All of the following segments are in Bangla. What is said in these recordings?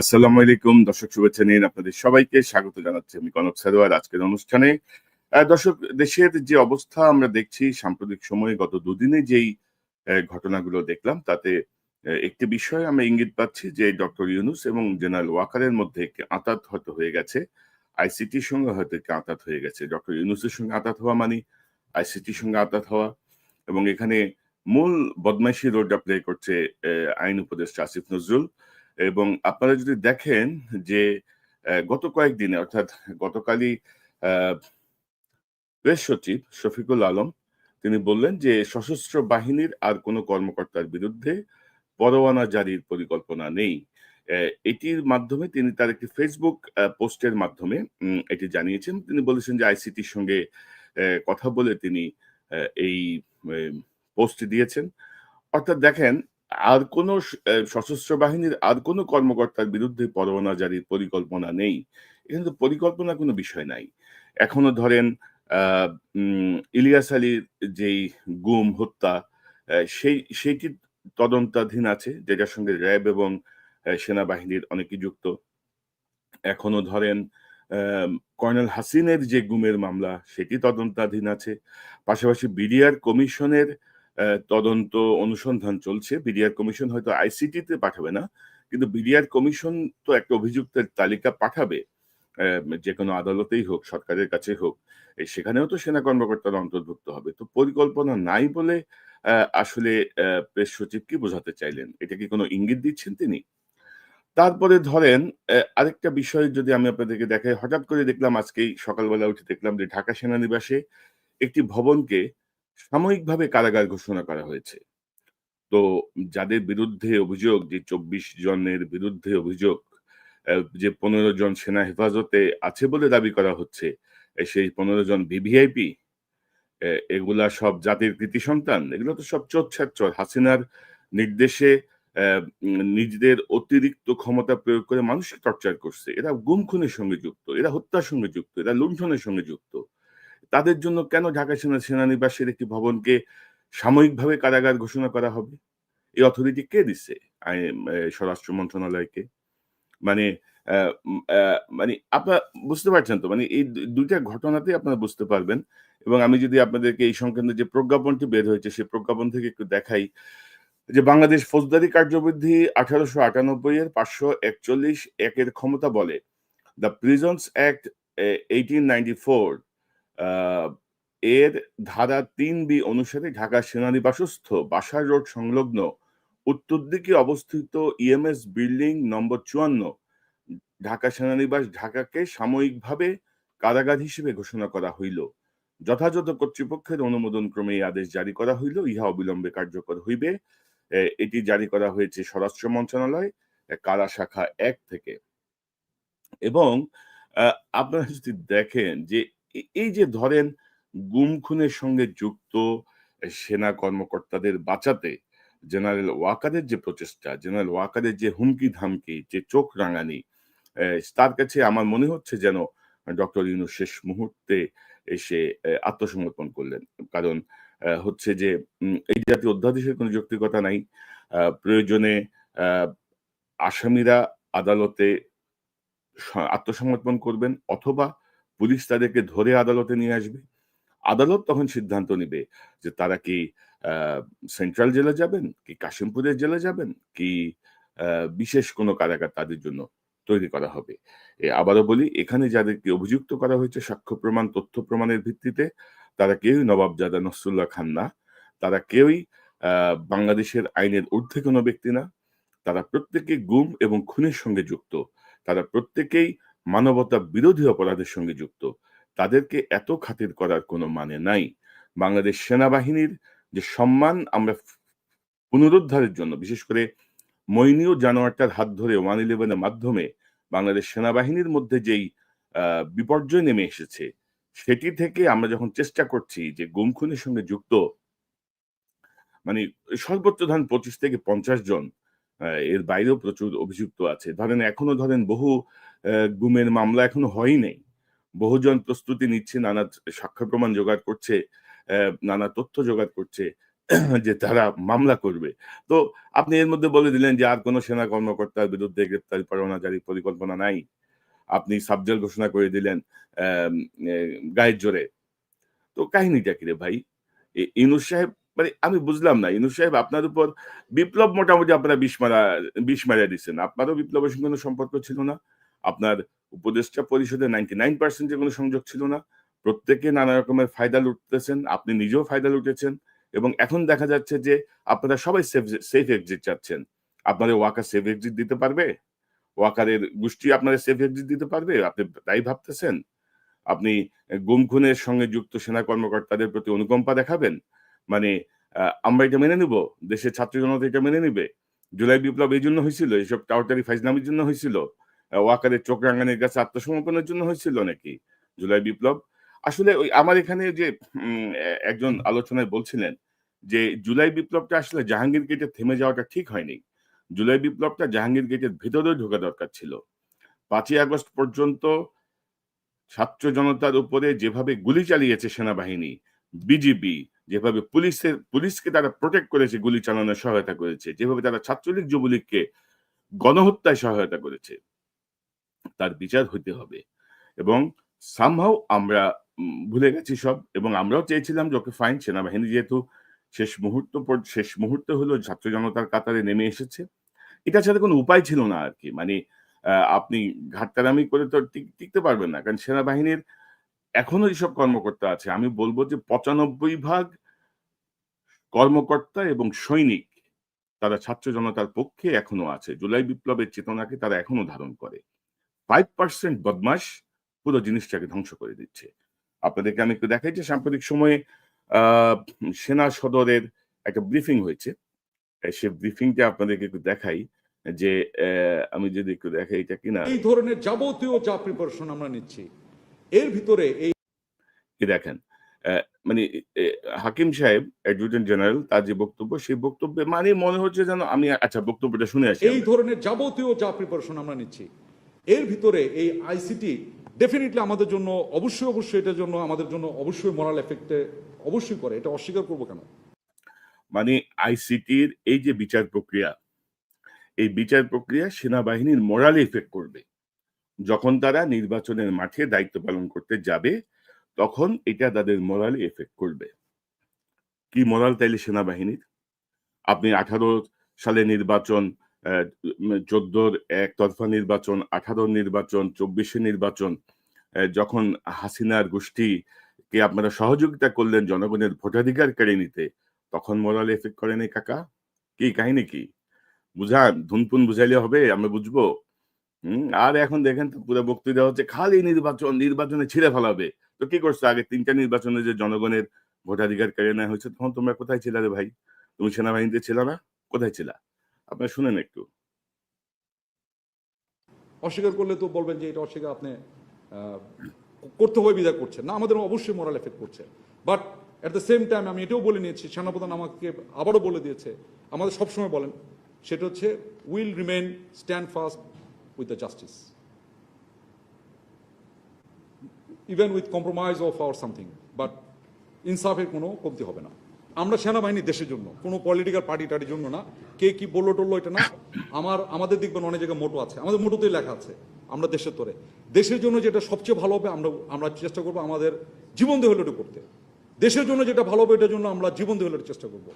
আসসালামু আলাইকুম, দর্শক শুভেচ্ছা নিন আপনাদের সবাইকে স্বাগত জানাচ্ছি আমি কনক সারোয়ার আজকের অনুষ্ঠানে। দর্শক, দেশের যে অবস্থা আমরা দেখছি, সাম্প্রতিক সময়ে গত দুদিনে যেই ঘটনাগুলো দেখলাম, তাতে একটি বিষয় আমরা ইঙ্গিত পাচ্ছি যে ডক্টর ইউনুস এবং জেনারেল ওয়াকারের মধ্যে একটি আঁতাত হয়তো হয়ে গেছে। আইসিটির সঙ্গে হয়তো একটি আঁতাত হয়ে গেছে। ডক্টর ইউনুসের সঙ্গে আঁতাত হওয়া মানে আইসিটির সঙ্গে আঁতাত হওয়া এবং এখানে মূল বদমাইশি রোলটা প্লে করছে আইন উপদেষ্টা আসিফ নজরুল। এবং আপনারা যদি দেখেন যে গত কয়েকদিনে, অর্থাৎ গতকালই প্রেস সচিব শফিকুল আলম, তিনি বললেন যে, সশস্ত্র বাহিনীর আর কোনো কর্মকর্তার বিরুদ্ধে পরোয়ানা জারির পরিকল্পনা নেই। এটির মাধ্যমে তিনি তার একটি ফেসবুক পোস্টের মাধ্যমে এটি জানিয়েছেন। তিনি বলেছেন যে, আইসিটির সঙ্গে কথা বলে তিনি এই পোস্ট দিয়েছেন। অর্থাৎ দেখেন আর কোনো সশস্ত্র বাহিনীর আর কোনো কর্মকর্তার বিরুদ্ধে পরোয়ানা জারির পরিকল্পনা নেই। এখানে তো পরিকল্পনা কোনো বিষয় নাই। এখনও ধরেন ইলিয়াস আলীর যেই গুম, হত্যা সেই সেইটি তদন্তাধীন আছে, যেটার সঙ্গে র্যাব এবং সেনাবাহিনীর অনেকে যুক্ত? এখনও ধরেন কর্নেল হাসিনের যে গুমের মামলা, সেটি তদন্তাধীন আছে। পাশাপাশি বিডিআর কমিশনের তদন্ত অনুসন্ধান চলছে। বিডিআর কমিশন হয়তো আইসিটিতে পাঠাবে না, কিন্তু বিডিআর কমিশন তো একটা অভিযুক্তের তালিকা পাঠাবে। যে কোনো আদালতেই হোক, সরকারের কাছে হোক সেখানেও তো সেনা কর্মকর্তারা অন্তর্ভুক্ত হবে। তো পরিকল্পনা নাই বলে আসলে প্রেস সচিব কি বোঝাতে চাইলেন? এটা কি কোনো ইঙ্গিত দিচ্ছেন তিনি? তারপরে ধরেন আরেকটা বিষয় যদি আমি আপনাদেরকে দেখাই, হঠাৎ করে দেখলাম আজকেই সকালবেলা উঠে দেখলাম যে ঢাকা সেনানিবাসে একটি ভবনকে সাময়িকভাবে কারাগার ঘোষণা করা হয়েছে। তো যাদের বিরুদ্ধে অভিযোগ, যে চব্বিশ জনের বিরুদ্ধে অভিযোগ যে পনেরো জন সেনা হেফাজতে আছে বলে দাবি করা হচ্ছে সেই পনেরো জন ভিভিআইপি এগুলা সব জাতির কৃতি সন্তান, এগুলো তো সব চোর চোর হাসিনার নির্দেশে নিজেদের অতিরিক্ত ক্ষমতা প্রয়োগ করে মানুষকে টর্চার করছে। এরা গুম খুনের সঙ্গে যুক্ত, এরা হত্যার সঙ্গে যুক্ত, এরা লুণ্ঠনের সঙ্গে যুক্ত। তাদের জন্য কেন ঢাকা সেনা সেনানিবাসের একটি ভবনকে সাময়িকভাবে কারাগার ঘোষণা করা হবে? এই অথরিটি কে দিচ্ছে স্বরাষ্ট্র মন্ত্রণালয়কে? মানে মানে আপনার বুঝতে পারছেন তো? মানে এই দুইটা ঘটনাতেই আপনারা বুঝতে পারবেন। এবং আমি যদি আপনাদেরকে এই সংক্রান্ত যে প্রজ্ঞাপনটি বের হয়েছে, সেই প্রজ্ঞাপন থেকে একটু দেখাই যে বাংলাদেশ ফৌজদারি কার্যবিধি আঠারোশো আটানব্বই এর পাঁচশো একচল্লিশ একের ক্ষমতা বলে। The prisons act eighteen ninety four এর ধারা তিন বি অনুসারে ঢাকা সেনানিবাসস্থ বাসার রোড সংলগ্ন উত্তর দিকে অবস্থিত ইএমএস বিল্ডিং নম্বর চুয়ান্ন, ঢাকা সেনানিবাস ঢাকাকে সাময়িকভাবে কারাগার হিসেবে ঘোষণা করা হইল। যথাযথ কর্তৃপক্ষের অনুমোদন ক্রমে এই আদেশ জারি করা হইল, ইহা অবিলম্বে কার্যকর হইবে। এটি জারি করা হয়েছে স্বরাষ্ট্র মন্ত্রণালয় কারা শাখা এক থেকে। এবং আপনারা যদি দেখেন যে এই যে ধরেন গুম খুনের সঙ্গে যুক্ত সেনা কর্মকর্তাদের বাঁচাতে জেনারেল ওয়াকারের যে প্রচেষ্টা, জেনারেল ওয়াকারের যে হুমকি ধামকি, যে চোখ রাঙানি তার কাছে আমার মনে হচ্ছে যেন ডক্টর ইনু শেষ মুহূর্তে এসে আত্মসমর্পণ করলেন। কারণ হচ্ছে যে এই জাতীয় অধ্যাদেশের কোনো যৌক্তিকতা নাই। প্রয়োজনে আসামিরা আদালতে আত্মসমর্পণ করবেন অথবা পুলিশ তাদেরকে ধরে আদালতে নিয়ে আসবে। আদালত তখন সিদ্ধান্ত নেবে যে তারা কি সেন্ট্রাল জেলে যাবেন, কি কাশিমপুরের জেলে যাবেন, কি বিশেষ কোনো কারাগার তাদের জন্য তৈরি করা হবে। আবারও বলি, এখানে যাদেরকে অভিযুক্ত করা হয়েছে সাক্ষ্য প্রমাণ, তথ্য প্রমাণের ভিত্তিতে, তারা কেউই নবাবজাদা নসরুল্লাহ খান না। তারা কেউই বাংলাদেশের আইনের ঊর্ধ্বে কোনো ব্যক্তি না। তারা প্রত্যেকে গুম এবং খুনের সঙ্গে যুক্ত। তারা প্রত্যেকেই মানবতা বিরোধী অপরাধের সঙ্গে যুক্ত। তাদেরকে এত খাতির করার কোনো মানে নাই। বাংলাদেশ সেনাবাহিনীর যে সম্মান আমরা পুনরুদ্ধারের জন্য বিশেষ করে মইনীয় জানোয়ারটার হাত ধরে ওয়ান ইলেভেনের মাধ্যমে বাংলাদেশ সেনাবাহিনীর মধ্যে যেই বিপর্যয় নেমে এসেছে সেটি থেকে আমরা যখন চেষ্টা করছি যে গুম খুনের সঙ্গে যুক্ত মানে সর্বোচ্চ ধরেন পঁচিশ থেকে পঞ্চাশ জন এর বাইরেও প্রচুর অভিযুক্ত আছে। ধরেন এখনও ধরেন বহু আহ, গুমের মামলা এখনও হয় নাই। বহুজন প্রস্তুতি নিচ্ছে, নানা সাক্ষ্য প্রমাণ জোগাড় করছে নানা তথ্য জোগাড় করছে, যে তারা মামলা করবে। তো আপনি এর মধ্যে বলে দিলেন যে আর কোনো সেনা কর্মকর্তার বিরুদ্ধে গ্রেপ্তারি পরোয়ানা জারির পরিকল্পনা নাই। আপনি সাবজেল ঘোষণা করে দিলেন গায়ের জোরে। তো কাহিনীটা কি রে ভাই? ইনুস সাহেব মানে আমি বুঝলাম না, ইনুস সাহেব আপনার উপর বিপ্লব মোটামুটি আপনারা বিষ মারা বিষ মারা দিচ্ছেন। আপনারও বিপ্লবের সঙ্গে কোনো সম্পর্ক ছিল না? আপনার উপদেষ্টা পরিষদে নাইনটি নাইন পার্সেন্টের কোনো সংযোগ ছিল না। প্রত্যেকে নানা রকমের ফায়দা লুটতেছেন আপনি নিজেও ফায়দা লুটেছেন এবং এখন দেখা যাচ্ছে যে আপনারা সবাই সেফ সেফ এক্সিট চাচ্ছেন। আপনাদের ওয়াকার সেফ এক্সিট দিতে পারবে? ওয়াকারের গোষ্ঠী আপনাদের সেফ এক্সিট দিতে পারবে? আপনি তাই ভাবতেছেন? আপনি গুম খুনের সঙ্গে যুক্ত সেনা কর্মকর্তাদের প্রতি অনুকম্পা দেখাবেন? মানে আমরা এটা মেনে নিব? দেশের ছাত্র জনতা এটা মেনে নিবে? জুলাই বিপ্লব এই জন্য হয়েছিল এইসব টাউটারি ফাইজলামের জন্য হয়েছিল। ওয়াকারের চোখ রাঙানির কাছে আত্মসমর্পণের জন্য হয়েছিল নাকি? জুলাই বিপ্লব? আসলে ওই আমার এখানে যে একজন আলোচনায় বলছিলেন যে, জুলাই বিপ্লবটা আসলে জাহাঙ্গীর গেটে থেমে যাওয়াটা ঠিক হয়নি। জুলাই বিপ্লবটা জাহাঙ্গীর গেটের ভেতরেও ঢোকা দরকার ছিল। পাঁচই আগস্ট পর্যন্ত ছাত্র জনতার উপরে যেভাবে গুলি চালিয়েছে সেনাবাহিনী, বিজিবি, যেভাবে পুলিশের, পুলিশকে তারা প্রোটেক্ট করেছে, গুলি চালানোর সহায়তা করেছে, যেভাবে তারা ছাত্রলীগ যুবলীগকে গণহত্যায় সহায়তা করেছে তার বিচার হইতে হবে। এবং সামহাও আমরা ভুলে গেছি সব এবং আমরাও চেয়েছিলাম যে ওকে ফাইন সেনাবাহিনী যেহেতু শেষ মুহূর্ত শেষ মুহূর্তে হলো, ছাত্র জনতার কাতারে নেমে এসেছে। এটা ছাড়া কোনো উপায় ছিল না আর কি। মানে আপনি ঘাটতারামি করে তো টিকতে পারবেন না। কারণ সেনাবাহিনীর এখনও যেসব কর্মকর্তা আছে, আমি বলব যে পঁচানব্বই ভাগ কর্মকর্তা এবং সৈনিক তারা ছাত্র জনতার পক্ষে এখনও আছে। জুলাই বিপ্লবের চেতনাকে তারা এখনও ধারণ করে। ফাইভ পার্সেন্ট বদমাস পুরো জিনিসটাকে ধ্বংস করে দিচ্ছে। আপনাদেরকে আমি একটু দেখাই যে সাম্প্রতিক সময়ে সেনা সদরের একটা ব্রিফিং হয়েছে। সে ব্রিফিংটা আপনাদেরকে একটু দেখাই যে আমি যদি একটু দেখাই এটা কিনা। এই ধরনের যাবতীয় যা প্রিপারেশন আমরা নিচ্ছি। এর ভিতরে এই কি দেখেন মানে হাকিম সাহেব অ্যাডভোকেট জেনারেল তার যে বক্তব্য সেই বক্তব্যে মানে মনে হচ্ছে যেন আমি আচ্ছা বক্তব্যটা শুনে আসি এই ধরনের যাবতীয় যা প্রিপারেশন আমরা নিচ্ছি। এর ভিতরে এই আইসিটি ডেফিনেটলি আমাদের জন্য, অবশ্যই অবশ্যই এটার জন্য, আমাদের জন্য অবশ্যই মোরাল এফেক্টে অবশ্যই করে। এটা অস্বীকার করব কেন? মানে আইসিটির এই যে বিচার প্রক্রিয়া, এই বিচার প্রক্রিয়া সেনাবাহিনীর মোরালে এফেক্ট করবে। যখন তারা নির্বাচনের মাঠে দায়িত্ব পালন করতে যাবে, তখন এটা তাদের মোরালে এফেক্ট করবে। কি মোরাল তাইলে সেনাবাহিনীর? আপনি আঠারো সালে নির্বাচন চোদ্দোর একতরফা নির্বাচন আঠারো নির্বাচন চব্বিশে নির্বাচন যখন হাসিনার গোষ্ঠীকে আপনারা সহযোগিতা করলেন জনগণের ভোটাধিকার কেড়ে নিতে, তখন মোরাল এফেক্ট করেনি কাকা? কি কাহিনী কি? বুঝান ধুনপুন বুঝাইলে হবে, আমরা বুঝব। হম, আর এখন দেখেন তো পুরো বক্তৃতা হচ্ছে খালি নির্বাচন, নির্বাচনে ছিঁড়ে ফেলাবে। তো কি করছ? আগে তিনটা নির্বাচনে যে জনগণের ভোটাধিকার কেড়ে নেওয়া হয়েছে, তখন তোমরা কোথায় ছিলা রে ভাই? তুমি সেনাবাহিনীতে ছিল না? কোথায় ছিলা? আপনারা শুনেন একটু। অস্বীকার করলে তো বলবেন যে এটা অস্বীকার আপনি করতে হবে বিদায় করছেন। না আমাদের অবশ্যই মোরাল এফেক্ট করছে। But at the same time আমি এটাও বলে নিয়েছি, সেনাপ্রধান আমাকে আবারও বলে দিয়েছে, আমাদের সবসময় বলেন, সেটা হচ্ছে will remain stand fast with the justice even with compromise of our something but ইনসাফের কোনো কমতি হবে না। আমরা সেনাবাহিনী দেশের জন্য, কোনো পলিটিক্যাল পার্টি টার্টির জন্য না। কে কি বলল টললো এটা না। আমার, আমাদের দেখবেন অনেক জায়গায় মোটো আছে। আমাদের মোটোতেই লেখা আছে, আমরা দেশের তোরে। দেশের জন্য যেটা সবচেয়ে ভালো হবে, আমরা আমরা চেষ্টা করব আমাদের জীবন দিয়ে হলে করতে। দেশের জন্য যেটা ভালো হবে, এটার জন্য আমরা জীবন দিয়ে হলে চেষ্টা করব।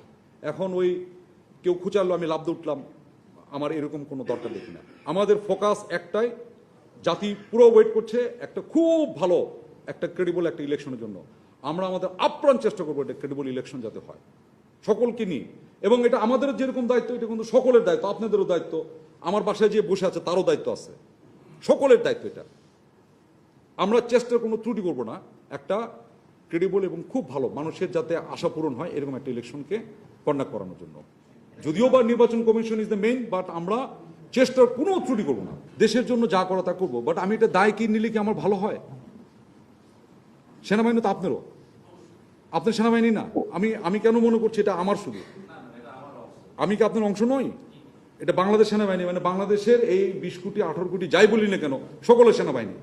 এখন ওই কেউ খুঁচালো, আমি লাভ উঠলাম আমার এরকম কোনো দরকার দেখি না। আমাদের ফোকাস একটাই, জাতি পুরো ওয়েট করছে একটা খুব ভালো, একটা ক্রেডিবল একটা ইলেকশনের জন্য। আমরা আমাদের আপ্রাণ চেষ্টা করব এটা ক্রেডিবল ইলেকশন যাতে হয়। সকলকে নিয়ে। এবং এটা আমাদের যেরকম দায়িত্ব, এটা কিন্তু সকলের দায়িত্ব, আপনাদেরও দায়িত্ব। আমার বাসায় যে বসে আছে, তারও দায়িত্ব আছে। সকলের দায়িত্ব এটা। আমরা চেষ্টার কোনো ত্রুটি করব না। একটা ক্রেডিবল এবং খুব ভালো মানুষের যাতে আশা পূরণ হয়, এরকম একটা ইলেকশনকে কন্ডাক্ট করানোর জন্য। যদিও বা নির্বাচন commission is the main but আমরা চেষ্টার কোনো ত্রুটি করব না। দেশের জন্য যা করা তা করব। বাট আমি এটা দায় কি নিলে কি আমার ভালো হয়? সেনাবাহিনী তো আপনারও। আপনার সেনাবাহিনী না। আমি আমি কেন মনে করছি এটা আমার শুধু? আমি কি আপনার অংশ নই? এটা বাংলাদেশ সেনাবাহিনী মানে বাংলাদেশের এই বিশ কোটি, আঠারো কোটি, যাই বলি না কেন, সকলের সেনাবাহিনী।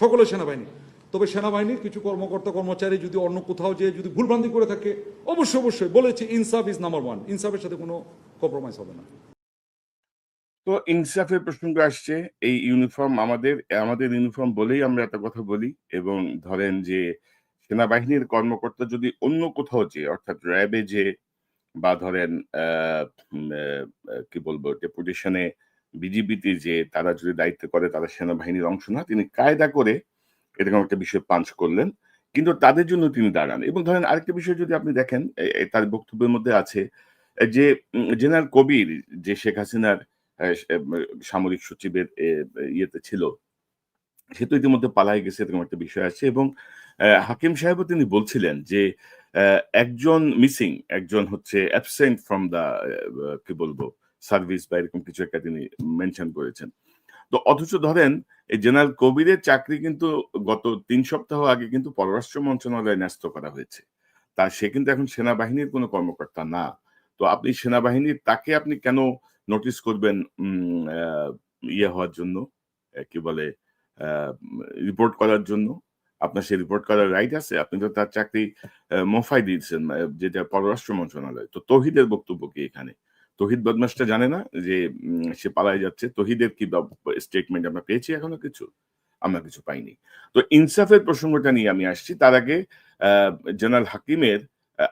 সকলের সেনাবাহিনী। তবে সেনাবাহিনীর কিছু কর্মকর্তা, কর্মচারী যদি অন্য কোথাও যেয়ে যদি ভুলভ্রান্তি করে থাকে, অবশ্যই অবশ্যই বলেছি, ইনসাফ ইজ নাম্বার ওয়ান ইনসাফের সাথে কোনো কম্প্রোমাইজ হবে না। তো ইনসাফের প্রসঙ্গ আসছে, এই ইউনিফর্ম আমাদের আমাদের ইউনিফর্ম বলেই আমরা একটা কথা বলি এবং ধরেন যে সেনাবাহিনীর কর্মকর্তা যদি অন্য কোথাও যে, অর্থাৎ র্যাবে যে বা ধরেন কি বলব ডেপুটেশনে বিজিবিতে যে তারা যদি দায়িত্ব করে তারা সেনাবাহিনীর অংশ না, তিনি কায়দা করে এরকম একটা বিষয় পাঞ্চ করলেন। কিন্তু তাদের জন্য তিনি দাঁড়ান। এবং ধরেন আরেকটা বিষয় যদি আপনি দেখেন তার বক্তব্যের মধ্যে আছে, যে জেনারেল কবির, যে শেখ হাসিনার সামরিক সচিবের ইয়েতে ছিল। সে তো ইতিমধ্যে পালাই গেছে এরকম একটা বিষয় আছে এবং আহ, হাকিম সাহেবও তিনি বলছিলেন যে আহ, একজন মিসিং একজন হচ্ছে অ্যাবসেন্ট ফ্রম দা কি বলব সার্ভিস বা এরকম কিছু একটা তিনি মেনশন করেছেন। তো অথচ ধরেন এই জেনারেল কবিরের চাকরি কিন্তু গত তিন সপ্তাহ আগে কিন্তু পররাষ্ট্র মন্ত্রণালয়ে ন্যস্ত করা হয়েছে। তা সে কিন্তু এখন সেনাবাহিনীর কোনো কর্মকর্তা না। তো আপনি সেনাবাহিনীর তাকে আপনি কেন নোটিস করবেন ইয়ে হওয়ার জন্য কি বলে রিপোর্ট করার জন্য। আপনার সে রিপোর্ট করার রাইট আছে। আপনি তো তার চাকরি মোফাই দিয়েছেন যেটা পররাষ্ট্র মন্ত্রণালয়। তো তহিদের বক্তব্য কি এখানে? তহিদ বদমাসটা জানে না যে সে পালায় যাচ্ছে। তহিদের কি স্টেটমেন্ট আমরা পেয়েছি এখনও কিছু? আমরা কিছু পাইনি। তো ইনসাফের প্রসঙ্গটা নিয়ে আমি আসছি। তার আগে জেনারেল হাকিমের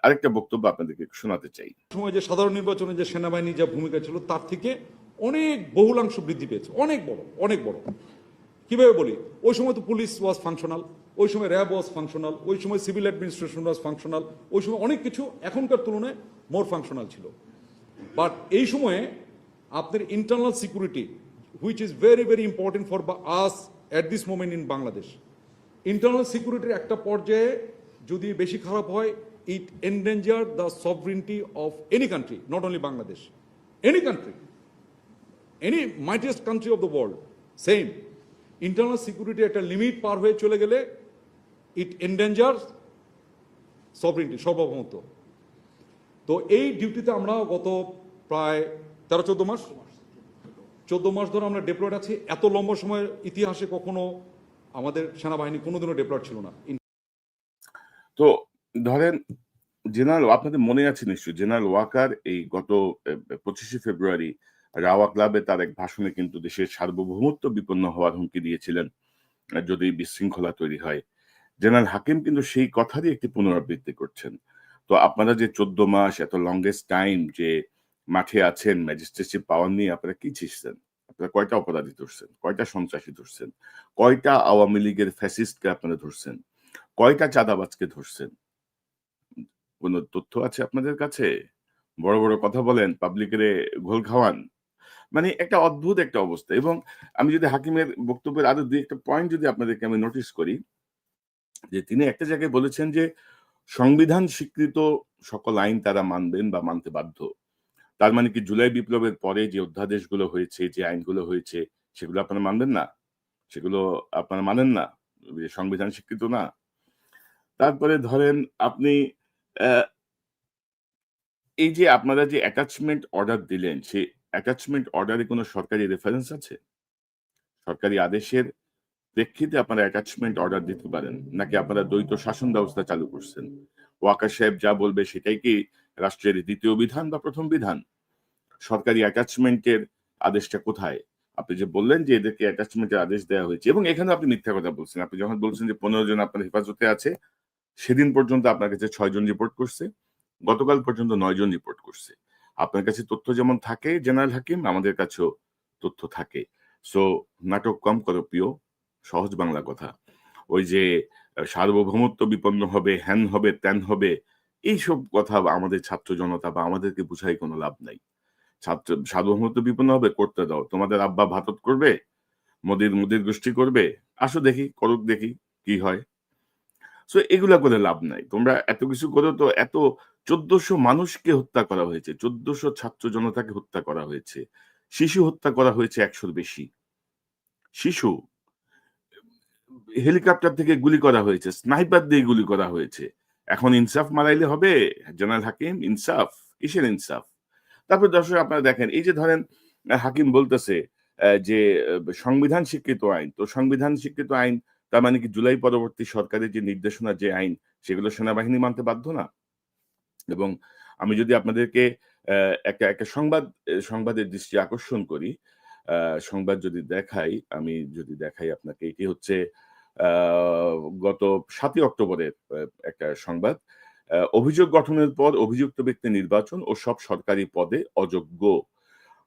আরেকটা বক্তব্য আপনাদেরকে শোনাতে চাই। সময় যে সাধারণ নির্বাচনে যে সেনাবাহিনী যা ভূমিকা ছিল, তার থেকে অনেক বহুলাংশ বৃদ্ধি পেয়েছে। অনেক বড় অনেক বড়। কীভাবে বলি? ওই সময় তো পুলিশ ওয়াজ ফাংশনাল ওই সময় র্যাব ওয়াজ ফাংশনাল ওই সময় সিভিল অ্যাডমিনিস্ট্রেশন ওয়াজ ফাংশনাল ওই সময় অনেক কিছু এখনকার তুলনায় মোর ফাংশনাল ছিল। বাট এই সময়ে আপনার internal security which is very very important for বা us at this moment in Bangladesh internal সিকিউরিটির একটা পর্যায়ে যদি বেশি খারাপ হয় it endanger the sovereignty of any country not only Bangladesh any country any mightiest country of the world same internal security একটা লিমিট পার হয়ে চলে গেলে ইট এন্ডেঞ্জার সভরিনটি সার্বভৌমত্ব. তো এই ডিউটিতে আমরা গত প্রায় তেরো, চোদ্দ মাস চোদ্দ মাস ধরে আমরা ডেপ্লয়েড আছি। এত লম্বা সময়ের ইতিহাসে কখনো আমাদের সেনাবাহিনী কোনোদিনও ডেপ্লয়েড ছিল না। তো ধরেন জেনারেল, আপনাদের মনে আছে নিশ্চয়ই, জেনারেল ওয়াকার এই গত পঁচিশে ফেব্রুয়ারি রাওয়া ক্লাবে তার এক ভাষণে কিন্তু দেশের সার্বভৌমত্ব বিপন্ন হওয়ার হুমকি দিয়েছিলেন, যদি বিশৃঙ্খলা তৈরি হয়। জেনারেল হাকিম কিন্তু সেই কথারই একটি পুনরাবৃত্তি করছেন। তো আপনারা যে চোদ্দ মাস এত লংগেস্ট টাইম যে মাঠে আছেন ম্যাজিস্ট্রেটশিপ পাওয়ার নিয়ে আপনারা কি ছিলেন আপনারা কয়টা অপরাধী ধরছেন? কয়টা সন্ত্রাসী ধরছেন? কয়টা আওয়ামী লীগের ফ্যাসিস্টকে আপনারা ধরছেন? কয়টা চাঁদাবাজকে ধরছেন? কোন তথ্য আছে আপনাদের কাছে? বড় বড় কথা বলেন পাবলিকের ঘোল খাওয়ান। মানে একটা অদ্ভুত একটা অবস্থা। এবং আমি যদি হাকিমের বক্তব্যের আরও দুই একটা পয়েন্ট যদি আপনাদেরকে আমি নোটিস করি, যে তিনি একটা জায়গায় বলেছেন যে, সংবিধান স্বীকৃত সকল আইন তারা মানবেন বা মানতে বাধ্য। তার মানে কি জুলাই বিপ্লবের পরে যে অধ্যাদেশগুলো হয়েছে, যে আইনগুলো হয়েছে, সেগুলো আপনারা মানবেন না? সেগুলো আপনারা মানেন না? সংবিধান স্বীকৃত না? তারপরে ধরেন, আপনি এই যে আপনারা যে অ্যাটাচমেন্ট অর্ডার দিলেন সেই অ্যাটাচমেন্ট অর্ডারে কোনো সরকারি রেফারেন্স আছে? সরকারি আদেশের প্রেক্ষিতে আপনারা অ্যাটাচমেন্ট অর্ডার দিতে পারেন, নাকি আপনারা দ্বৈত শাসন ব্যবস্থা চালু করছেন? ওয়াকার সাহেব যা বলবে সেটাই কি রাষ্ট্রের দ্বিতীয় বিধান বা প্রথম বিধান? সরকারি অ্যাটাচমেন্টের আদেশটা কোথায়? আপনি যে বললেন যে এদেরকে অ্যাটাচমেন্টের আদেশ দেওয়া হয়েছে, এবং এখানে আপনি মিথ্যা কথা বলছেন। আপনি যখন বলছেন যে পনেরো জন আপনার হেফাজতে আছে সেদিন পর্যন্ত আপনার কাছে ছয় জন রিপোর্ট করছে, গতকাল পর্যন্ত নয় জন রিপোর্ট করছে। আপনার কাছে তথ্য যেমন থাকে, জেনারেল হাকিম, আমাদের কাছেও তথ্য থাকে। সো নাটক কম করো প্রিয় সহজ বাংলা কথা। ওই যে সার্বভৌমত্ব বিপন্ন হবে হ্যান হবে, ত্যান হবে, এইসব কথা আমাদের ছাত্র জনতা বা আমাদেরকে বুঝাই কোনো লাভ নাই। ছাত্র, সার্বভৌমত্ব বিপন্ন হবে করতে দাও। তোমাদের আব্বা ভাতত করবে, মোদির, মুদির গোষ্ঠী করবে। আসো দেখি, করুক দেখি, কি হয়। সো এগুলা করে লাভ নাই। তোমরা এত কিছু করো তো এত চোদ্দশো মানুষকে হত্যা করা হয়েছে, চোদ্দশো ছাত্র জনতাকে হত্যা করা হয়েছে, শিশু হত্যা করা হয়েছে একশোর বেশি। শিশু, হেলিকপ্টার থেকে গুলি করা হয়েছে, স্নাইপার দিয়ে গুলি করা হয়েছে। এখন ইনসাফ মারাইলে হবে, জেনারেল হাকিম, ইনসাফ, কিসের ইনসাফ? তারপর দর্শক আপনারা দেখেন, এই যে ধরেন, হাকিম বলতেছে যে সংবিধান স্বীকৃত আইন, তো সংবিধান স্বীকৃত আইন তার মানে কি জুলাই পরবর্তী সরকারের যে নির্দেশনা, যে আইন, সেগুলো সেনাবাহিনী মানতে বাধ্য না? এবং আমি যদি আপনাদেরকে একটা একটা সংবাদ সংবাদের দৃষ্টি আকর্ষণ করি সংবাদ যদি দেখাই, আমি যদি দেখাই আপনাকে, এটি হচ্ছে গত সাতই অক্টোবরের একটা সংবাদ। অভিযোগ গঠনের পর অভিযুক্ত ব্যক্তি নির্বাচন ও সব সরকারি পদে অযোগ্য।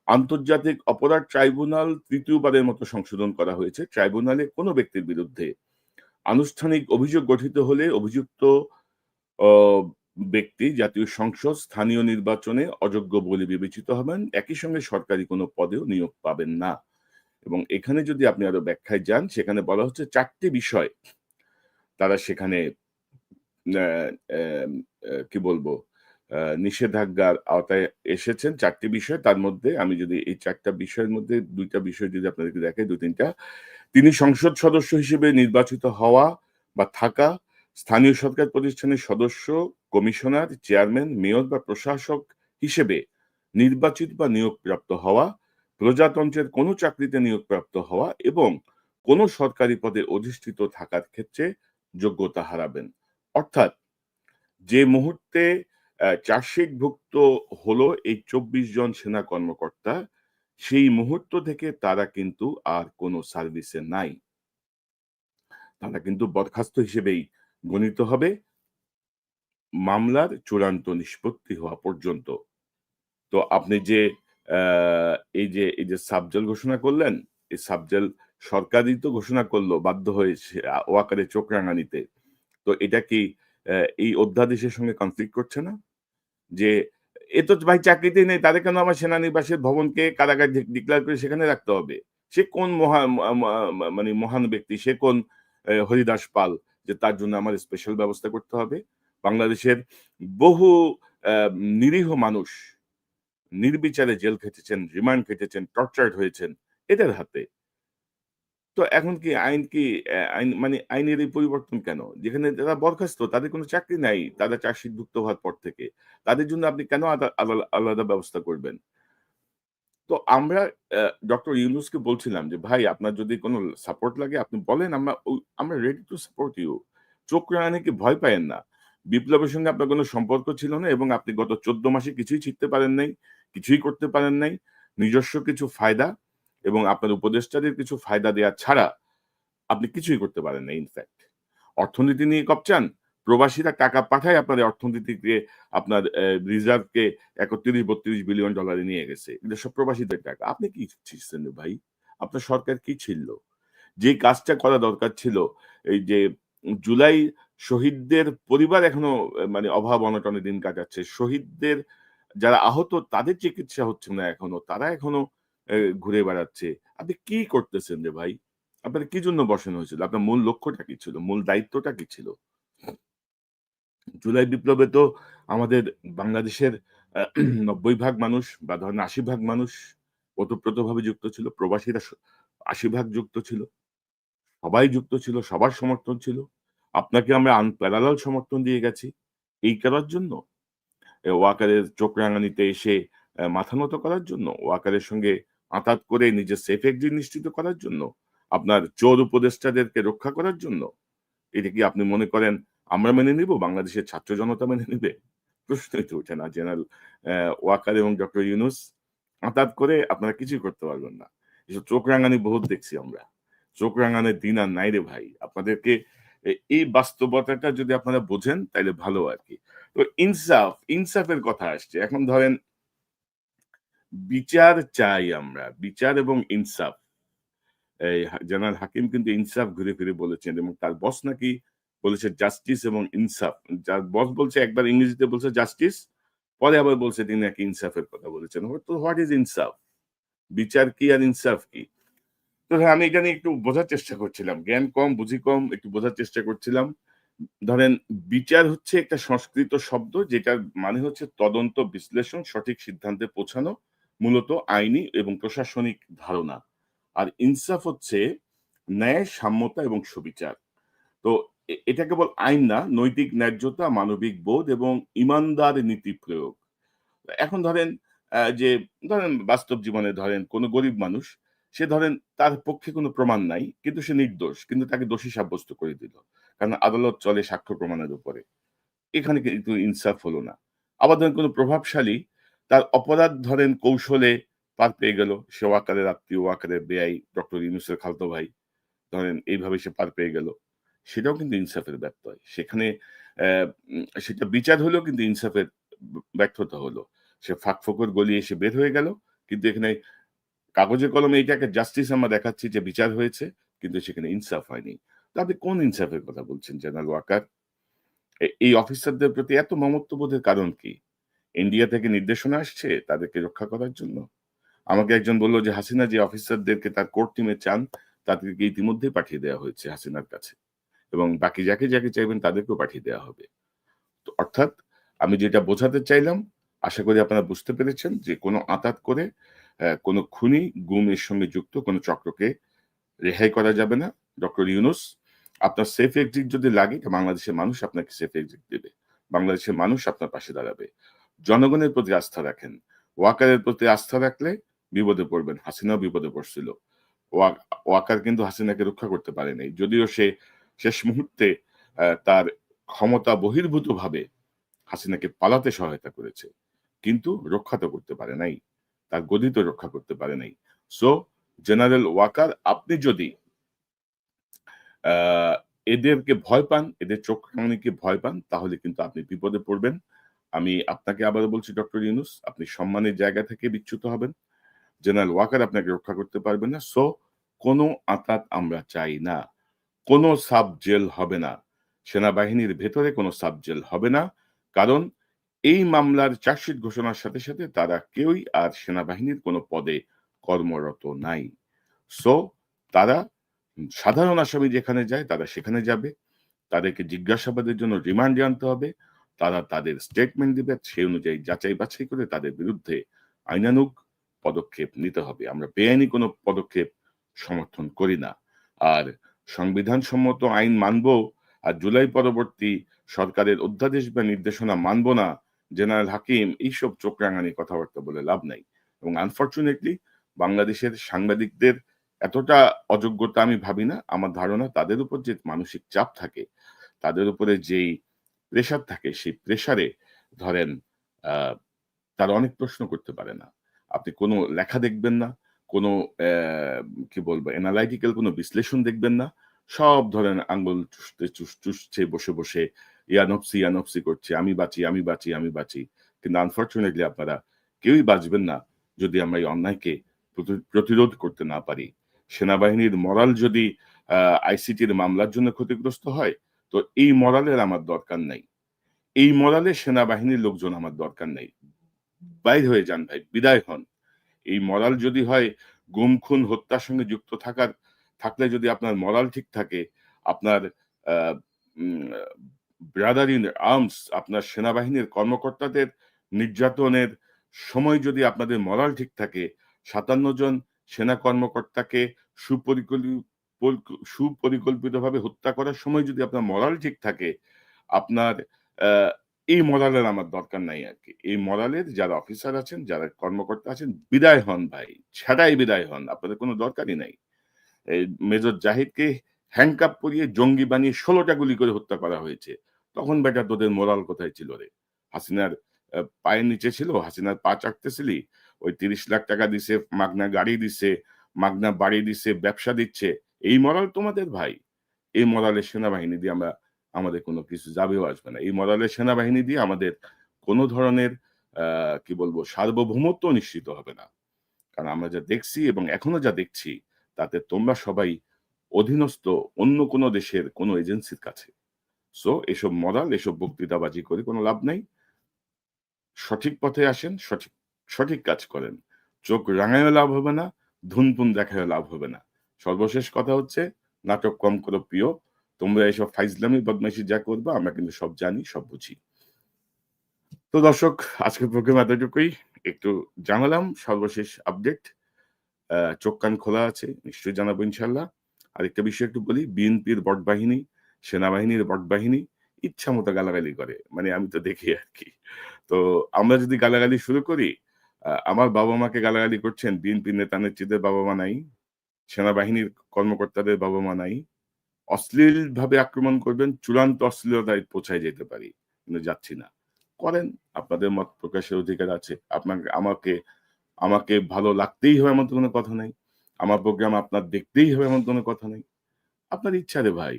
আন্তর্জাতিক অপরাধ ট্রাইব্যুনাল তৃতীয়বারের মতো সংশোধন করা হয়েছে। ট্রাইব্যুনালে কোনো ব্যক্তির বিরুদ্ধে আনুষ্ঠানিক অভিযোগ গঠিত হলে অভিযুক্ত ব্যক্তি, জাতীয় সংসদ, স্থানীয় নির্বাচনে অযোগ্য বলে বিবেচিত হবেন। একই সঙ্গে সরকারি কোনো পদেও নিয়োগ পাবেন না। এবং এখানে যদি আপনি আরও ব্যাখ্যায় যান, সেখানে বলা হচ্ছে চারটি বিষয়। তারা সেখানে কি বলব? নিষেধাজ্ঞার আওতায় এসেছেন চারটি বিষয়। তার মধ্যে আমি যদি এই চারটা বিষয়ের মধ্যে দুইটা বিষয় যদি আপনাদেরকে দেখাই, দু তিনটা। তিনি সংসদ সদস্য হিসেবে নির্বাচিত হওয়া বা থাকা, স্থানীয় সরকার প্রতিষ্ঠানের সদস্য, কমিশনার, চেয়ারম্যান, মেয়র বা প্রশাসক হিসেবে নির্বাচিত বা নিয়োগপ্রাপ্ত হওয়া, প্রজাতন্ত্রের কোনো চাকরিতে নিয়োগপ্রাপ্ত হওয়া এবং কোনো সরকারি পদে অধিষ্ঠিত থাকার ক্ষেত্রে যোগ্যতা হারাবেন। অর্থাৎ যে মুহূর্তে চার্জশিটভুক্ত হলো এই চব্বিশ জন সেনা কর্মকর্তা। সেই মুহূর্ত থেকে তারা কিন্তু আর কোনো সার্ভিসে নাই। তারা কিন্তু বরখাস্ত হিসেবেই গণিত হবে। মামলার চূড়ান্ত নিষ্পত্তি হওয়া পর্যন্ত। তো আপনি যে এই যে এই যে সাবজেল ঘোষণা করলেন, এই সাবজেল সরকারই তো ঘোষণা করল বাধ্য হয়েছে ওয়াকারে চোখ রাঙানিতে। তো এটা কি এই অধ্যাদেশের সঙ্গে কনফ্লিক্ট করছে না? যে, এ তো ভাই চাকরিতেই নেই, তাদের কেন আমার সেনানিবাসের ভবনকে কারাগার ডিক্লেয়ার করে সেখানে রাখতে হবে? সে কোন মহা মানে মহান ব্যক্তি, সে কোন হরিদাস পাল যে তার জন্য আমার স্পেশাল ব্যবস্থা করতে হবে? বাংলাদেশের বহু নিরীহ মানুষ নির্বিচারে জেল খেটেছেন, রিমান্ড খেটেছেন টর্চার্ড হয়েছেন, এদের হাতে। তো এখন কি আইন কি আইন মানে আইনের এই পরিবর্তন কেন? যেখানে যারা বরখাস্ত, তাদের কোনো চাকরি নাই, তারা চাকরিভুক্ত হওয়ার পর থেকে। তাদের জন্য আপনি কেন আদা- আলাদা ব্যবস্থা করবেন? তো আমরা ডক্টর ইউনুসকে বলছিলাম যে, ভাই, আপনার যদি কোনো সাপোর্ট লাগে, আপনি বলেন, আমরা আমরা রেডি টু সাপোর্ট ইউ চোখ রাঙানিকে ভয় পায়েন না? বিপ্লবের সঙ্গে আপনার কোনো সম্পর্ক ছিল না এবং আপনি গত চোদ্দ মাসে কিছুই শিখতে পারেন নাই, কিছুই করতে পারেন নাই। নিজস্ব কিছু ফায়দা এবং আপনার উপদেষ্টাদের কিছু ফায়দা দেওয়া ছাড়া আপনি কিছুই করতে পারেন না ইনফ্যাক্ট অর্থনীতি নিয়ে কপচান প্রবাসীরা টাকা পাঠায় আপনার অর্থনীতিকে, আপনার রিজার্ভকে একত্রিশ বত্রিশ বিলিয়ন ডলারে নিয়ে গেছে। এটা সব প্রবাসীদের টাকা। আপনি কি ছিলেন ভাই? আপনার সরকার কি ছিল? যে কাজটা করা দরকার ছিল, এই যে জুলাই শহীদদের পরিবার এখনও মানে অভাব অনটনে দিন কাটাচ্ছে, শহীদদের যারা আহত, তাদের চিকিৎসা হচ্ছে না এখনও, তারা এখনও ঘুরে বেড়াচ্ছে। আপনি কি করতেছেন রে ভাই? আপনার কি জন্য বসানো হয়েছিল? আপনার মূল লক্ষ্যটা কি ছিল? মূল দায়িত্বটা কি ছিল? জুলাই বিপ্লবে তো আমাদের বাংলাদেশের নব্বই ভাগ মানুষ বা ধরেন আশি ভাগ মানুষ ওতপ্রোতভাবে যুক্ত ছিল, প্রবাসীরা আশি ভাগ যুক্ত ছিল, সবাই যুক্ত ছিল, সবার সমর্থন ছিল। আপনাকে আমরা আনপ্যারালাল সমর্থন দিয়ে গেছি। এই করার জন্য ওয়াকারের চোখ রাঙানিতে এসে মাথা নত করার জন্য, ওয়াকারের সঙ্গে আঁতাত করে নিজের সেফ এক্সিট নিশ্চিত করার জন্য, আপনার চোর উপদেষ্টাদেরকে রক্ষা করার জন্য। এটা কি আপনি মনে করেন আমরা মেনে নিব? বাংলাদেশের ছাত্র জনতা মেনে নিবে? প্রশ্নই তো ওঠে না। জেনারেল ওয়াকার এবং ডক্টর ইউনুস আঁতাত করে আপনারা কিছুই করতে পারবেন না। এসব চোখ রাঙানি বহুত দেখছি আমরা। চোখ রাঙানের দিন আর নাই রে ভাই। আপনাদেরকে এই বাস্তবতাটা যদি আপনারা বোঝেন তাহলে ভালো আর কি। তো ইনসাফ, ইনসাফের কথা আসছে। এখন ধরেন বিচার চাই আমরা বিচার এবং ইনসাফ। এই জেনারেল হাকিম কিন্তু ইনসাফ ঘুরে ফিরে বলেছেন এবং তার বস নাকি বলেছে জাস্টিস এবং ইনসাফ। যার বস বলছে একবার ইংরেজিতে বলছে জাস্টিস পরে আবার বলছে তিনি নাকি ইনসাফের কথা বলেছেন। হোয়াট ইজ ইনসাফ? বিচার কি আর ইনসাফ কি? তো হ্যাঁ, আমি এটা নিয়ে একটু বোঝার চেষ্টা করছিলাম। জ্ঞান কম বুঝি কম একটু বোঝার চেষ্টা করছিলাম। ধরেন বিচার হচ্ছে একটা সংস্কৃত শব্দ যেটার মানে হচ্ছে তদন্ত বিশ্লেষণ সঠিক সিদ্ধান্তে পৌঁছানো মূলত আইনি এবং প্রশাসনিক ধারণা। আর ইনসাফ হচ্ছে ন্যায়, সাম্যতা এবং সুবিচার। তো এটা কেবল আইন না, নৈতিক ন্যায্যতা, মানবিক বোধ এবং ইমানদার নীতি প্রয়োগ। এখন ধরেন যে ধরেন বাস্তব জীবনে ধরেন কোনো গরিব মানুষ, সে ধরেন তার পক্ষে কোনো প্রমাণ নাই, কিন্তু সে নির্দোষ, কিন্তু তাকে দোষী সাব্যস্ত করে দিল, কারণ আদালত চলে সাক্ষ্য প্রমাণের উপরে। এখানে কিন্তু ইনসাফ হলো না। আবার ধরেন কোনো প্রভাবশালী তার অপরাধ ধরেন কৌশলে পার পেয়ে গেল। সে ওয়াকারের আত্মীয় ওয়াকারের বেআই ডক্টর ইউনুসের খালতো ভাই, ধরেন এইভাবে সে পার পেয়ে গেল। সেটাও কিন্তু ইনসাফের ব্যত্যয়। সেখানে সেটা বিচার হলেও কিন্তু ইনসাফের ব্যর্থতা হলো। সে ফাঁক ফোকর গলিয়ে এসে বের হয়ে গেল। কিন্তু এখানে কাগজে কলমে এটাকে জাস্টিস আমরা দেখাচ্ছি যে বিচার হয়েছে, কিন্তু সেখানে ইনসাফ হয়নি। তো আপনি কোন ইনসাফের কথা বলছেন, জেনারেল ওয়াকার? এই অফিসারদের প্রতি এত মমত্ববোধের কারণ কি? ইন্ডিয়া থেকে নির্দেশনা আসছে তাদেরকে রক্ষা করার জন্য। আমাকে একজন বলল যে, হাসিনা যে অফিসারদেরকে তার কোর্ট টিমে চান, তাদেরকে ইতিমধ্যে পাঠিয়ে দেওয়া হয়েছে হাসিনার কাছে। এবং বাকি যাকে যাকে চাইবেন তাদেরকেও পাঠিয়ে দেওয়া হবে। তো অর্থাৎ আমি যেটা বোঝাতে চাইলাম, আশা করি আপনারা বুঝতে পেরেছেন যে, কোনো আতাত করে কোনো খুনি গুমের সঙ্গে যুক্ত, কোনো চক্রকে রেহাই করা যাবে না। ডক্টর ইউনুস, আপনার সেফ এক্সিট যদি লাগে, বাংলাদেশের মানুষ আপনাকে সেফ এক্সিট দেবে। বাংলাদেশের মানুষ আপনার পাশে দাঁড়াবে। জনগণের প্রতি আস্থা রাখেন। ওয়াকারের প্রতি আস্থা রাখলে বিপদে পড়বেন। হাসিনাও বিপদে পড়ছিল। ওয়াকার কিন্তু হাসিনাকে রক্ষা করতে পারেনি। যদিও সে শেষ মুহূর্তে তার ক্ষমতা বহির্ভূত ভাবে হাসিনাকে পালাতে সহায়তা করেছে। কিন্তু রক্ষা তো করতে পারে নাই। তার গদি তো রক্ষা করতে পারে নাই। সো, জেনারেল ওয়াকার, আপনি যদি এদেরকে ভয় পান, এদের চোখ ভয় পান, তাহলে কিন্তু আপনি বিপদে পড়বেন। আমি আপনাকে আবার বলছি, ডক্টর ইউনুস, আপনি সম্মানের জায়গা থেকে বিচ্যুত হবেন। জেনারেল ওয়াকার আপনাকে রক্ষা করতে পারবেন না। সো, কোনো আতাত আমরা চাই না। কোনো সাব জেল হবে না। সেনাবাহিনীর ভেতরে কোনো সাব জেল হবে না। কারণ, এই মামলার চার্জশিট ঘোষণার সাথে সাথে তারা কেউই আর সেনাবাহিনীর কোনো পদে কর্মরত নাই। সো, তারা সাধারণ আসামি যেখানে যায়, তারা সেখানে যাবে। তাদেরকে জিজ্ঞাসাবাদের জন্য রিমান্ডে আনতে হবে। তারা তাদের স্টেটমেন্ট দিবে, সেই অনুযায়ী যাচাই বাছাই করে তাদের বিরুদ্ধে আইনানুগ পদক্ষেপ নিতে হবে। আমরা বেআইনি কোনো পদক্ষেপ সমর্থন করি না। আর সংবিধান সম্মত আইন মানব আর জুলাই পরবর্তী সরকারের অধ্যাদেশ বা নির্দেশনা মানব না, জেনারেল হাকিম এইসব চোখ রাঙানি কথাবার্তা বলে লাভ নাই। এবং আনফর্চুনেটলি বাংলাদেশের সাংবাদিকদের এতটা অযোগ্যতা আমি ভাবি না। আমার ধারণা তাদের উপর যে মানসিক চাপ থাকে, তাদের উপরে যেই প্রেশার থাকে, সেই প্রেশারে ধরেন তারা অনেক প্রশ্ন করতে পারে না। আপনি কোনো লেখা দেখবেন না, কোনো কি বলব অ্যানালাইটিক্যাল কোনো বিশ্লেষণ দেখবেন না। সব ধরেন আঙ্গুল চুষতে, চুষ- চুষছে, বসে বসে, ইয়ানপসি ইয়ানপসি করছে, আমি বাঁচি আমি বাঁচি আমি বাঁচি। কিন্তু আনফর্চুনেটলি আপনারা কেউই বাঁচবেন না যদি আমরা এই অন্যায়কে প্রতি- প্রতিরোধ করতে না পারি। সেনাবাহিনীর মরাল যদি আইসিটির মামলার জন্য ক্ষতিগ্রস্ত হয় তো এই মরালের আমার দরকার নাই। এই মরালে সেনাবাহিনীর লোকজন আমার দরকার নেই। বাইর হয়ে যান ভাই, বিদায় হন। এই মরাল যদি হয় গুম খুন হত্যার সঙ্গে যুক্ত থাকার, থাকলে যদি আপনার মরাল ঠিক থাকে, আপনার ব্রাদার ইন আর্মস আপনার সেনাবাহিনীর কর্মকর্তাদের নির্যাতনের সময় যদি আপনাদের মরাল ঠিক থাকে, সাতান্ন জন সেনা কর্মকর্তাকে সুপরিকল্পিত সুপরিকল্পিতভাবে হত্যা করার সময় যদি আপনার মরাল ঠিক থাকে, আপনার এই মরালের আমার দরকার নাই আর কি এই মরালের যারা অফিসার আছেন, যারা কর্মকর্তা আছেন, বিদায় হন ভাই। ছাড়াই বিদায় হন, আপনাদের কোনো দরকারই নাই। মেজর জাহিদকে হ্যান্ডকাপ পরিয়ে জঙ্গি বানিয়ে ষোলোটা গুলি করে হত্যা করা হয়েছে। তখন বেটা তোদের মোরাল কোথায় ছিল রে? হাসিনার পায়ের নিচে ছিল, হাসিনার পা চাটতেছিলি, ওই তিরিশ লাখ টাকা দিছে মাগনা গাড়ি দিছে মাগনা বাড়ি দিছে, ব্যবসা দিচ্ছে। এই মরাল তোমাদের ভাই। এই মরালের সেনাবাহিনী দিয়ে আমরা, আমাদের কোনো কিছু যাবেও আসবে না। এই মরালের সেনাবাহিনী দিয়ে আমাদের কোনো ধরনের কি বলব, সার্বভৌমত্ব নিশ্চিত হবে না। কারণ আমরা যা দেখছি এবং এখনও যা দেখছি, তাতে তোমরা সবাই অধীনস্থ অন্য কোনো দেশের কোনো এজেন্সির কাছে। সো এসব মরাল এসব বক্তৃতাবাজি করে কোনো লাভ নাই। সঠিক পথে আসেন, সঠিক সঠিক কাজ করেন। চোখ রাঙায়ও লাভ হবে না, ধুনপুন দেখায়ও লাভ হবে না। সর্বশেষ কথা হচ্ছে, নাটক কম করো প্রিয়। তোমরা এইসব ফাইজলামি, বদমাইশি যা করবে, আমরা কিন্তু সব জানি, সব বুঝি। তো দর্শক, আজকের প্রোগ্রাম এতটুকুই। একটু জানালাম, সর্বশেষ আপডেট চোখ কান খোলা আছে, নিশ্চয়ই জানাব ইনশাল্লাহ আরেকটা বিষয় একটু বলি, বিএনপির বট বাহিনী সেনাবাহিনীর বট বাহিনী ইচ্ছা মতো গালাগালি করে মানে আমি তো দেখি আর কি। তো আমরা যদি গালাগালি শুরু করি আমার বাবা মাকে গালাগালি করছেন বিএনপি নেতা নেত্রীদের বাবা মা নাই। সেনাবাহিনীর কর্মকর্তাদের বাবা মা নাই অশ্লীল ভাবে আক্রমণ করবেন, চূড়ান্ত অশ্লীলতায় পৌঁছায় যেতে পারি, কিন্তু যাচ্ছি না। করেন, আপনাদের মত প্রকাশের অধিকার আছে, আপনাকে, আমাকে আমাকে ভালো লাগতেই হবে এমন কোনো কথা নেই, আমার প্রোগ্রাম আপনার দেখতেই হবে এমন কোনো কথা নেই। আপনার ইচ্ছা রে ভাই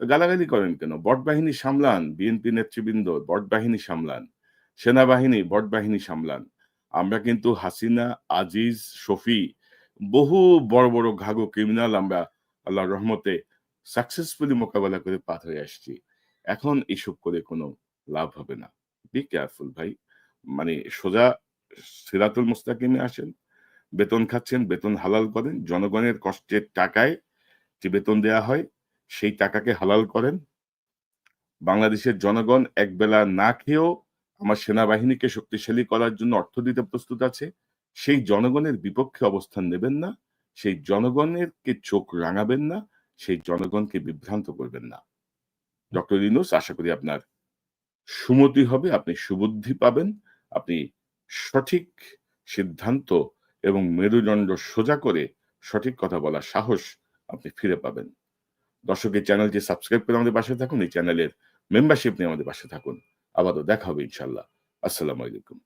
গালাগালি করেন কেন? বট বাহিনী সামলান, বিএনপি নেতৃবৃন্দ, বট বাহিনী সামলান, সেনাবাহিনী, বট বাহিনী সামলান। আমরা কিন্তু হাসিনা, আজিজ, শফি বহু বড় বড় ঘাগো ক্রিমিনাল আমরা আল্লাহর রহমতে সাকসেসফুলি মোকাবেলা করে পার হয়ে আসছি। এখন এসব করে কোনো লাভ হবে না। বি কেয়ারফুল ভাই। মানে সোজা সিরাতুল মুস্তাকিমে আসেন, বেতন খাচ্ছেন, বেতন হালাল করেন, জনগণের কষ্টের টাকায় যে বেতন দেয়া হয়, সেই টাকাকে হালাল করেন। বাংলাদেশের জনগণ একবেলা না খেয়েও আমার সেনাবাহিনীকে শক্তিশালী করার জন্য অর্থ দিতে প্রস্তুত আছে। সেই জনগণের বিপক্ষে অবস্থান নেবেন না, সেই জনগণেরকে চোখ রাঙাবেন না, সেই জনগণকে বিভ্রান্ত করবেন না। ডক্টর ইনুস আশা করি আপনার সুমতি হবে, আপনি সুবুদ্ধি পাবেন, আপনি সঠিক সিদ্ধান্ত এবং মেরুদণ্ড সোজা করে সঠিক কথা বলার সাহস আপনি ফিরে পাবেন। দর্শকের চ্যানেলটি সাবস্ক্রাইব করে আমাদের পাশে থাকুন, এই চ্যানেলের মেম্বারশিপ নিয়ে আমাদের পাশে থাকুন। আবারও দেখা হবে ইনশাল্লাহ আসসালামু আলাইকুম।